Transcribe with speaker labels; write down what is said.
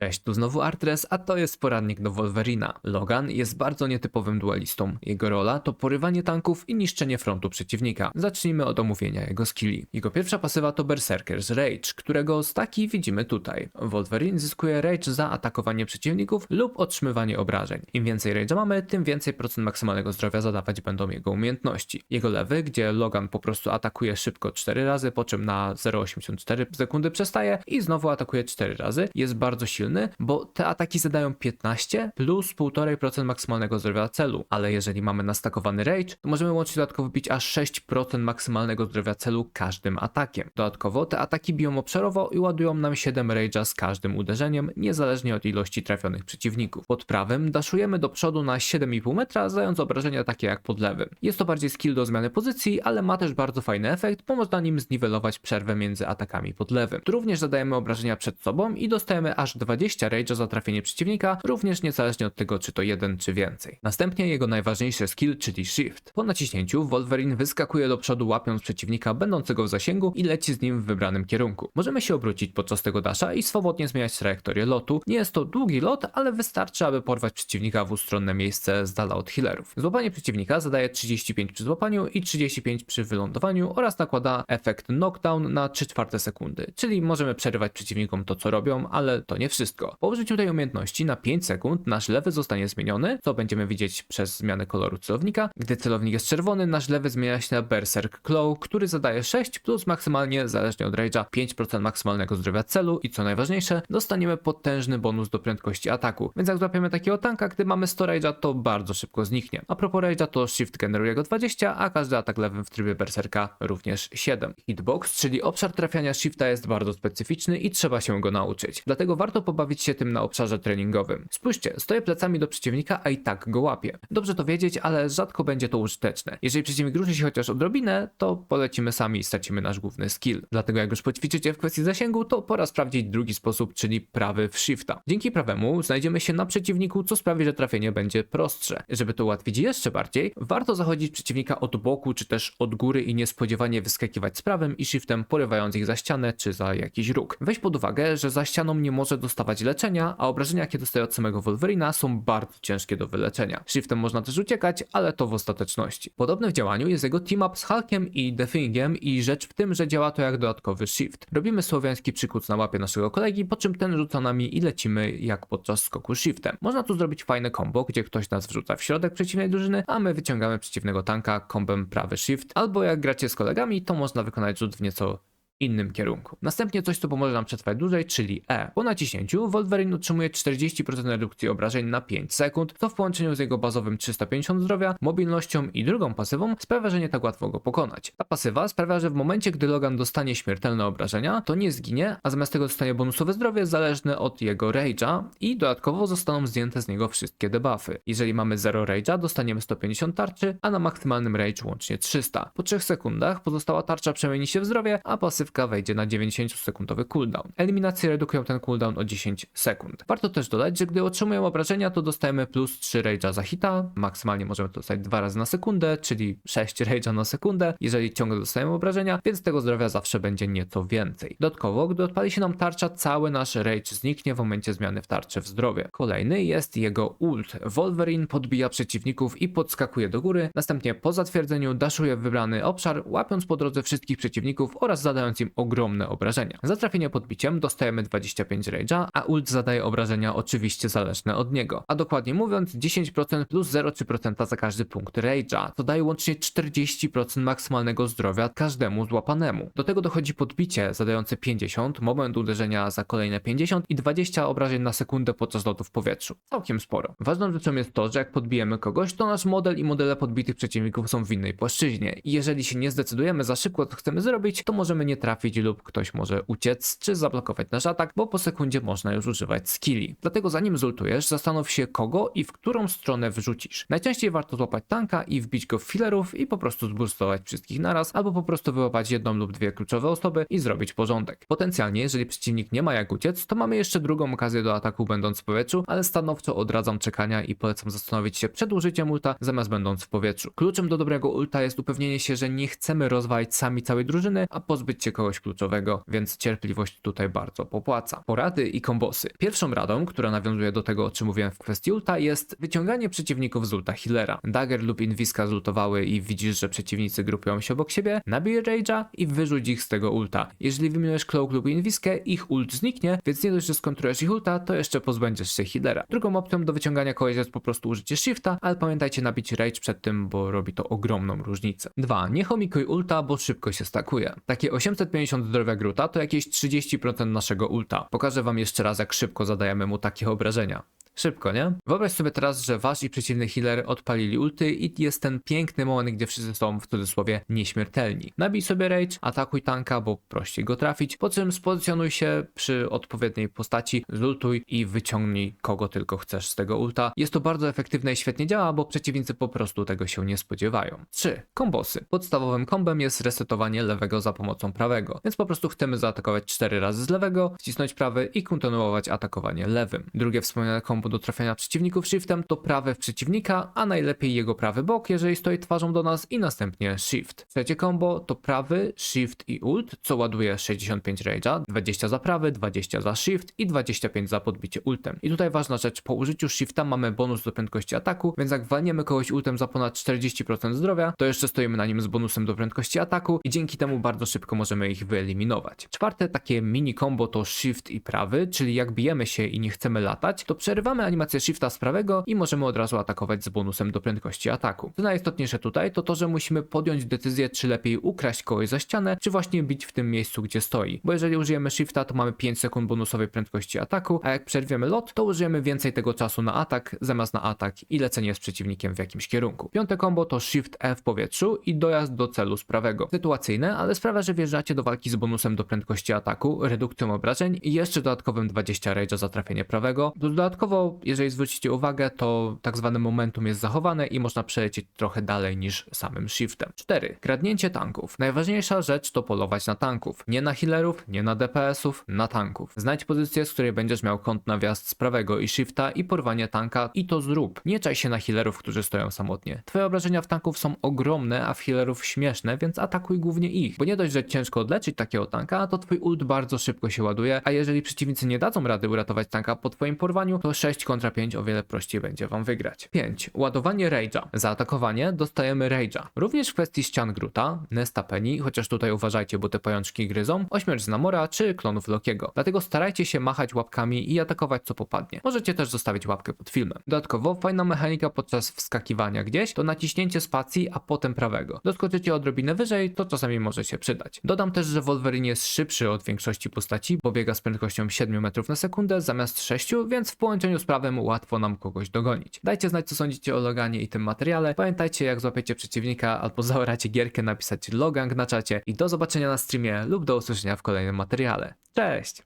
Speaker 1: Cześć, tu znowu Artres, a to jest poradnik do Wolverina. Logan jest bardzo nietypowym duelistą. Jego rola to porywanie tanków i niszczenie frontu przeciwnika. Zacznijmy od omówienia jego skilli. Jego pierwsza pasywa to Berserker's Rage, którego staki widzimy tutaj. Wolverine zyskuje Rage za atakowanie przeciwników lub otrzymywanie obrażeń. Im więcej Rage'a mamy, tym więcej procent maksymalnego zdrowia zadawać będą jego umiejętności. Jego lewy, gdzie Logan po prostu atakuje szybko 4 razy, po czym na 0,84 sekundy przestaje i znowu atakuje 4 razy, jest bardzo silny bo te ataki zadają 15 plus 1,5% maksymalnego zdrowia celu. Ale jeżeli mamy nastakowany rage, to możemy łącznie dodatkowo bić aż 6% maksymalnego zdrowia celu każdym atakiem. Dodatkowo te ataki biją obszarowo i ładują nam 7 rage'a z każdym uderzeniem, niezależnie od ilości trafionych przeciwników. Pod prawym daszujemy do przodu na 7,5 metra, zadając obrażenia takie jak pod lewym. Jest to bardziej skill do zmiany pozycji, ale ma też bardzo fajny efekt, bo można nim zniwelować przerwę między atakami pod lewym. Tu również zadajemy obrażenia przed sobą i dostajemy aż 20 rage'a za trafienie przeciwnika, również niezależnie od tego czy to jeden czy więcej. Następnie jego najważniejszy skill, czyli shift. Po naciśnięciu Wolverine wyskakuje do przodu łapiąc przeciwnika będącego w zasięgu i leci z nim w wybranym kierunku. Możemy się obrócić podczas tego dasza i swobodnie zmieniać trajektorię lotu. Nie jest to długi lot, ale wystarczy, aby porwać przeciwnika w ustronne miejsce z dala od healerów. Złapanie przeciwnika zadaje 35 przy złapaniu i 35 przy wylądowaniu oraz nakłada efekt knockdown na 3 czwarte sekundy, czyli możemy przerywać przeciwnikom to co robią, ale to nie wszystko. Po użyciu tej umiejętności na 5 sekund nasz lewy zostanie zmieniony, co będziemy widzieć przez zmianę koloru celownika. Gdy celownik jest czerwony, nasz lewy zmienia się na Berserk Claw, który zadaje 6 plus maksymalnie, zależnie od rage'a, 5% maksymalnego zdrowia celu i co najważniejsze, dostaniemy potężny bonus do prędkości ataku. Więc jak złapiemy takiego tanka, gdy mamy 100 rage'a, to bardzo szybko zniknie. A propos rage'a, to shift generuje go 20, a każdy atak lewym w trybie Berserka również 7. Hitbox, czyli obszar trafiania shifta jest bardzo specyficzny i trzeba się go nauczyć. Dlatego warto pobawić się tym na obszarze treningowym. Spójrzcie, stoję plecami do przeciwnika, a i tak go łapię. Dobrze to wiedzieć, ale rzadko będzie to użyteczne. Jeżeli przeciwnik ruszy się chociaż odrobinę, to polecimy sami i stracimy nasz główny skill. Dlatego jak już poćwiczycie w kwestii zasięgu, to pora sprawdzić drugi sposób, czyli prawy w shifta. Dzięki prawemu znajdziemy się na przeciwniku, co sprawi, że trafienie będzie prostsze. Żeby to ułatwić jeszcze bardziej, warto zachodzić przeciwnika od boku, czy też od góry i niespodziewanie wyskakiwać z prawym i shiftem, porywając ich za ścianę, czy za jakiś róg. Weź pod uwagę, że za ścianą nie może dostawać leczenia, a obrażenia, jakie dostaje od samego Wolverina są bardzo ciężkie do wyleczenia. Shiftem można też uciekać, ale to w ostateczności. Podobny w działaniu jest jego team-up z Hulkiem i The Thingiem i rzecz w tym, że działa to jak dodatkowy shift. Robimy słowiański przykuc na łapie naszego kolegi, po czym ten rzuca nami i lecimy jak podczas skoku shiftem. Można tu zrobić fajne combo, gdzie ktoś nas wrzuca w środek przeciwnej drużyny, a my wyciągamy przeciwnego tanka kombem prawy shift, albo jak gracie z kolegami, to można wykonać rzut w nieco innym kierunku. Następnie coś, co pomoże nam przetrwać dłużej, czyli E. Po naciśnięciu Wolverine otrzymuje 40% redukcji obrażeń na 5 sekund, co w połączeniu z jego bazowym 350 zdrowia, mobilnością i drugą pasywą sprawia, że nie tak łatwo go pokonać. Ta pasywa sprawia, że w momencie, gdy Logan dostanie śmiertelne obrażenia, to nie zginie, a zamiast tego dostanie bonusowe zdrowie zależne od jego rage'a i dodatkowo zostaną zdjęte z niego wszystkie debuffy. Jeżeli mamy 0 rage'a, dostaniemy 150 tarczy, a na maksymalnym rage łącznie 300. Po 3 sekundach pozostała tarcza przemieni się w zdrowie, a pasywa pasywka wejdzie na 90-sekundowy cooldown. Eliminacje redukują ten cooldown o 10 sekund. Warto też dodać, że gdy otrzymujemy obrażenia, to dostajemy plus 3 rage'a za hita, maksymalnie możemy to dostać 2 razy na sekundę, czyli 6 rage'a na sekundę, jeżeli ciągle dostajemy obrażenia, więc tego zdrowia zawsze będzie nieco więcej. Dodatkowo, gdy odpali się nam tarcza, cały nasz rage zniknie w momencie zmiany w tarczę w zdrowie. Kolejny jest jego ult. Wolverine podbija przeciwników i podskakuje do góry, następnie po zatwierdzeniu daszuje wybrany obszar, łapiąc po drodze wszystkich przeciwników oraz zadając zadając im ogromne obrażenia. Za trafienie podbiciem dostajemy 25 rage'a, a ult zadaje obrażenia oczywiście zależne od niego. A dokładnie mówiąc 10% plus 0,3% za każdy punkt rage'a, to daje łącznie 40% maksymalnego zdrowia każdemu złapanemu. Do tego dochodzi podbicie zadające 50, moment uderzenia za kolejne 50 i 20 obrażeń na sekundę podczas lotu w powietrzu. Całkiem sporo. Ważną rzeczą jest to, że jak podbijemy kogoś, to nasz model i modele podbitych przeciwników są w innej płaszczyźnie. I jeżeli się nie zdecydujemy za szybko, co chcemy zrobić, to możemy nie trafić lub ktoś może uciec czy zablokować nasz atak, bo po sekundzie można już używać skilli. Dlatego zanim zultujesz, zastanów się kogo i w którą stronę wrzucisz. Najczęściej warto złapać tanka i wbić go w filerów i po prostu zburstować wszystkich naraz, albo po prostu wyłapać jedną lub dwie kluczowe osoby i zrobić porządek. Potencjalnie, jeżeli przeciwnik nie ma jak uciec, to mamy jeszcze drugą okazję do ataku będąc w powietrzu, ale stanowczo odradzam czekania i polecam zastanowić się przed użyciem ulta zamiast będąc w powietrzu. Kluczem do dobrego ulta jest upewnienie się, że nie chcemy rozwalić sami całej drużyny, a pozbyć się kogoś kluczowego, więc cierpliwość tutaj bardzo popłaca. Porady i kombosy. Pierwszą radą, która nawiązuje do tego, o czym mówiłem w kwestii ulta, jest wyciąganie przeciwników z ulta healera. Dagger lub Inviska zultowały i widzisz, że przeciwnicy grupują się obok siebie, nabij Rage'a i wyrzuć ich z tego ulta. Jeżeli wyminujesz Cloak lub Inviskę, ich ult zniknie, więc nie dość, że skontrujesz ich ulta, to jeszcze pozbędziesz się healera. Drugą opcją do wyciągania kogoś jest po prostu użycie shifta, ale pamiętajcie nabić Rage przed tym, bo robi to ogromną różnicę. 2. Nie homikuj ulta, bo szybko się stakuje. Takie 850 zdrowia Gruta to jakieś 30% naszego ulta. Pokażę wam jeszcze raz, jak szybko zadajemy mu takie obrażenia. Szybko, nie? Wyobraź sobie teraz, że wasz i przeciwny healer odpalili ulty i jest ten piękny moment, gdzie wszyscy są w cudzysłowie nieśmiertelni. Nabij sobie rage, atakuj tanka, bo prościej go trafić, po czym spozycjonuj się przy odpowiedniej postaci, zultuj i wyciągnij kogo tylko chcesz z tego ulta. Jest to bardzo efektywne i świetnie działa, bo przeciwnicy po prostu tego się nie spodziewają. 3. Kombosy. Podstawowym kombem jest resetowanie lewego za pomocą prawego, więc po prostu chcemy zaatakować 4 razy z lewego, wcisnąć prawy i kontynuować atakowanie lewym. Drugie wspomniane kombo do trafiania przeciwników shiftem to prawe w przeciwnika, a najlepiej jego prawy bok, jeżeli stoi twarzą do nas i następnie shift. Trzecie kombo to prawy, shift i ult, co ładuje 65 rage'a, 20 za prawy, 20 za shift i 25 za podbicie ultem. I tutaj ważna rzecz, po użyciu shifta mamy bonus do prędkości ataku, więc jak walniemy kogoś ultem za ponad 40% zdrowia, to jeszcze stoimy na nim z bonusem do prędkości ataku i dzięki temu bardzo szybko możemy ich wyeliminować. Czwarte takie mini combo to shift i prawy, czyli jak bijemy się i nie chcemy latać, to przerywamy animację shifta z prawego i możemy od razu atakować z bonusem do prędkości ataku. Co najistotniejsze tutaj to to, że musimy podjąć decyzję, czy lepiej ukraść kogoś za ścianę, czy właśnie bić w tym miejscu, gdzie stoi. Bo jeżeli użyjemy shifta, to mamy 5 sekund bonusowej prędkości ataku, a jak przerwiemy lot, to użyjemy więcej tego czasu na atak, zamiast na atak i lecenie z przeciwnikiem w jakimś kierunku. Piąte combo to shift E w powietrzu i dojazd do celu z prawego. Sytuacyjne, ale sprawia, że wjeżdżacie do walki z bonusem do prędkości ataku, redukcją obrażeń i jeszcze dodatkowym 20 rage'a za trafienie prawego. Dodatkowo, jeżeli zwrócicie uwagę, to tak zwane momentum jest zachowane i można przelecieć trochę dalej niż samym shiftem. 4. Kradnięcie tanków. Najważniejsza rzecz to polować na tanków. Nie na healerów, nie na DPS-ów, na tanków. Znajdź pozycję, z której będziesz miał kąt na z prawego i shifta i porwanie tanka i to zrób. Nie czaj się na healerów, którzy stoją samotnie. Twoje obrażenia w tanków są ogromne, a w healerów śmieszne, więc atakuj głównie ich. Bo nie dość, że ciężko odleczyć takiego tanka, to twój ult bardzo szybko się ładuje, a jeżeli przeciwnicy nie dadzą rady uratować tanka po twoim porwaniu, to 6 kontra 5 o wiele prościej będzie wam wygrać. 5. Ładowanie rage'a. Za atakowanie dostajemy rage'a. Również w kwestii ścian Gruta, Nesta Penny, chociaż tutaj uważajcie, bo te pajączki gryzą, ośmierć z Namora czy klonów Lokiego. Dlatego starajcie się machać łapkami i atakować co popadnie. Możecie też zostawić łapkę pod filmem. Dodatkowo fajna mechanika podczas wskakiwania gdzieś to naciśnięcie spacji, a potem prawego. Doskoczycie odrobinę wyżej, to czasami może się przydać. Dodam też, że Wolverine jest szybszy od większości postaci, bo biega z prędkością 7 metrów na sekundę zamiast 6, więc w połączeniu z prawem łatwo nam kogoś dogonić. Dajcie znać, co sądzicie o Loganie i tym materiale. Pamiętajcie, jak złapiecie przeciwnika albo zaoracie gierkę, napisać Logang na czacie i do zobaczenia na streamie lub do usłyszenia w kolejnym materiale. Cześć!